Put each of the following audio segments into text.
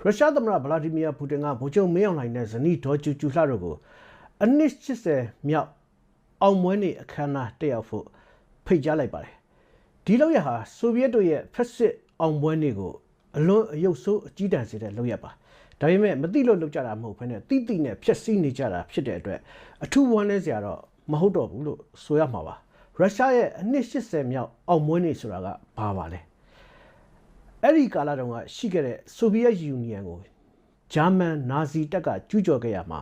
ရုရှားသမ္မတဗလာဒီမီယာပူတင်ကဗိုလ်ချုပ်မင်းအောင်လှိုင်နဲ့ဇနီးဒေါ်ကျူကျူလှတို့ကိုအနည်း80မြောက်အောင်မွေးနေ့အခမ်းအနားတက်ရောက်ဖို့ဖိတ်ကြားလိုက်ပါတယ်ဒီလောက်ရဟာဆိုဗီယက်တို့ရဲ့ဖက်စစ်အောင်ပွဲနေ့ကိုအလွန်အယုတ်ဆိုးအကြီးတန်းစေတဲ့လောက်ရပါဒါပေမဲ့မသိလို့လောက်ကြတာမဟုတ်ဘဲနဲ့တိတိနဲ့ဖျက်ဆီးနေကြတာဖြစ်တဲ့အတွက်အထူးဝမ်းနည်းစရာတော့မဟုတ်တော့ဘူးလို့ဆိုရမှာပါရုရှားရဲ့အနှစ်80မြောက်အောင်ပွဲနေ့ဆိုတာကဘာပါလဲ အဲ့ဒီကာလတုန်းကရှိခဲ့တဲ့ဆိုဗီယက်ယူနီယံကိုဂျာမန်နာဇီတပ်ကကျူးကျော်ခဲ့ရမှာ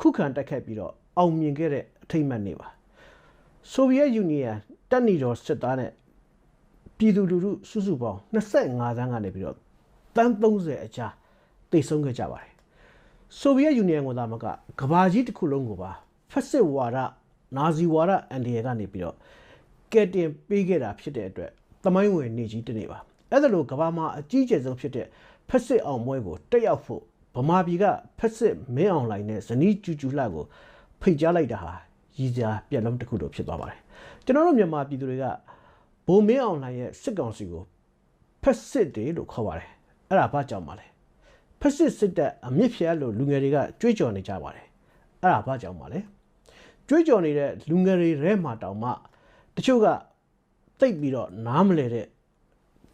ခုခံတိုက်ခတ်ပြီးတော့အောင်မြင်ခဲ့တဲ့အထိမ့်မှတ်နေပါဆိုဗီယက်ယူနီယံတပ်နီတော်စစ်သားနဲ့ပြည်သူလူထုစုစုပေါင်း25သန်းကနေပြီးတော့တန်း30အကြားတိတ်ဆုံးခဲ့ကြပါတယ်ဆိုဗီယက်ယူနီယံကသာမကကဘာကြီးတစ်ခုလုံးကိုပါဖက်စစ်ဝါဒနာဇီဝါဒအန်ဒီယာကနေပြီးတော့ကဲတင်ပေးခဲ့တာဖြစ်တဲ့အတွက်သမိုင်းဝင်နေကြီးတနေ့ပါ အဲ့ဒါလိုကဘာမှာအကြီးကျယ်ဆုံးဖြစ်တဲ့ဖက်စစ်အောင်ပွဲကိုတက်ရောက်ဖို့ဗမာပြည်ကဖက်စစ်မင်းအောင်လှိုင်နဲ့ဇနီးကျူကျူလှကိုဖိတ်ကြားလိုက်တာဟာရည်စားပြက်လုံးတစ်ခုတော့ဖြစ်သွားပါတယ်ကျွန်တော်တို့မြန်မာပြည်သူတွေကဘုံမင်းအောင်လှိုင်ရဲ့စစ်ကောင်စီကိုဖက်စစ်တွေလို့ခေါ်ပါတယ်အဲ့ဒါဘာကြောင့်ပါလဲဖက်စစ်စစ်တပ်အမြင့်ဖြတ်လို့လူငယ်တွေကကြွေးကြော်နေကြပါတယ်အဲ့ဒါဘာကြောင့်ပါလဲကြွေးကြော်နေတဲ့လူငယ်တွေထဲမှာတောင်မှတချို့ကတိတ်ပြီးတော့နားမလဲတဲ့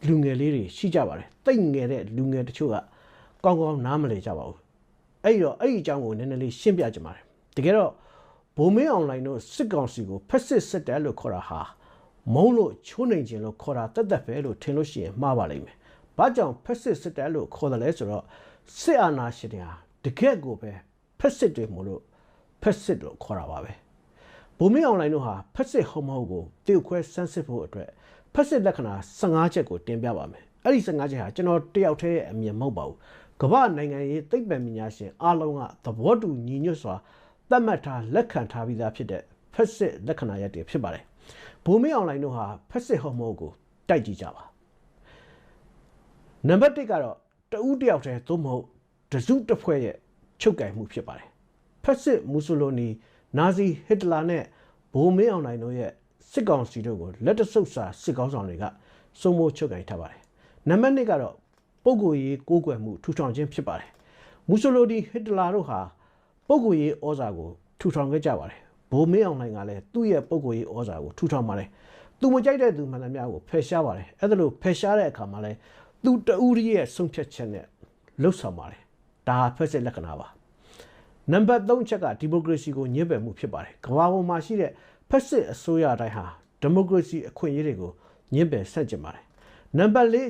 လူငယ်လေးတွေရှိကြပါတယ်တိတ်ငယ်တဲ့လူငယ်တချို့ကကောင်းကောင်းနားမလဲကြပါဘူးအဲ့တော့အဲ့ဒီအကြောင်းကိုနည်းနည်းလေးရှင်းပြကြပါတယ်တကယ်တော့ဘုံမင်းအွန်လိုင်းတို့စစ်ကောင်စီကိုဖက်စစ်စစ်တယ်လို့ခေါ်တာဟာမုံလို့ချိုးနှိမ်ခြင်းလို့ခေါ်တာတက်တက်ပဲလို့ထင်လို့ရှိရင်မှားပါလိမ့်မယ်။ဘာကြောင့်ဖက်စစ်စစ်တယ်လို့ခေါ်တယ်လဲဆိုတော့စစ်အာဏာရှင်တွေဟာတကယ့်ကိုပဲဖက်စစ်တွေမို့လို့ဖက်စစ်လို့ခေါ်တာပါပဲ။ဘုံမင်းအွန်လိုင်းတို့ဟာဖက်စစ်ဟုတ်မဟုတ်ကိုတရုတ်ခွဲစမ်းစစ်ဖို့အတွက် ဖက်စစ်လက္ခဏာ15ချက်ကိုတင်ပြပါမယ်။အဲ့ဒီ15ချက်ဟာကျွန်တော်တယောက်တည်းရဲ့အမြင်မဟုတ်ပါဘူး။ကမ္ဘာနိုင်ငံရေးသိပ္ပံပညာရှင်အားလုံးကသဘောတူညီညွတ်စွာသတ်မှတ်ထားလက်ခံထားပြီးသားဖြစ်တဲ့ဖက်စစ်လက္ခဏာရပ်တွေဖြစ်ပါတယ်။ဘိုးမင်းအွန်လိုင်းတို့ဟာဖက်စစ်ဟော်မိုကိုတိုက်ကြည့်ကြပါ။နံပါတ်1ကတော့တဦးတယောက်တည်းသို့မဟုတ်တစုတစ်ဖွဲ့ရဲ့ချုပ်ကင်မှုဖြစ်ပါတယ်။ဖက်စစ်မူဆိုလိုနီနာဇီဟစ်တလာနဲ့ဘိုးမင်းအွန်လိုင်းတို့ရဲ့ စစ်ကောင်စီတို့ကိုလက်တဆုပ်စာစစ်ကောင်းဆောင်တွေကစုံမိုးချုပ်ကင်ထားပါတယ်။နံပါတ်2ကတော့ပုဂ္ဂိုလ်ရေးကိုးကွယ်မှုထူထောင်ခြင်းဖြစ်ပါတယ်။မူဆိုလိုနီဟစ်တလာတို့ဟာပုဂ္ဂိုလ်ရေးဩဇာကိုထူထောင်ခဲ့ကြပါတယ်ဘိုးမင်းအောင်နိုင်ကလည်းသူ့ရဲ့ပုဂ္ဂိုလ်ရေးဩဇာကိုထူထောင်ပါတယ်သူမကြိုက်တဲ့သူမှန်သမျှကိုဖယ်ရှားပါတယ်အဲ့ဒါလို့ဖယ်ရှားတဲ့အခါမှာလည်းသူတူရီရဲ့ဆုံးဖြတ်ချက်နဲ့လှုပ်ဆောင်ပါတယ်ဒါဖက်စစ်လက္ခဏာပါနံပါတ်3ချက်ကဒီမိုကရေစီကိုညှင်းပယ်မှုဖြစ်ပါတယ်ကမ္ဘာပေါ်မှာရှိတဲ့ ဖက်စစ်အစိုးရတိုင်းဟာဒီမိုကရေစီအခွင့်အရေးတွေကိုညှင်းပယ်ဆန့်ကျင်ပါတယ်နံပါတ်4ချက်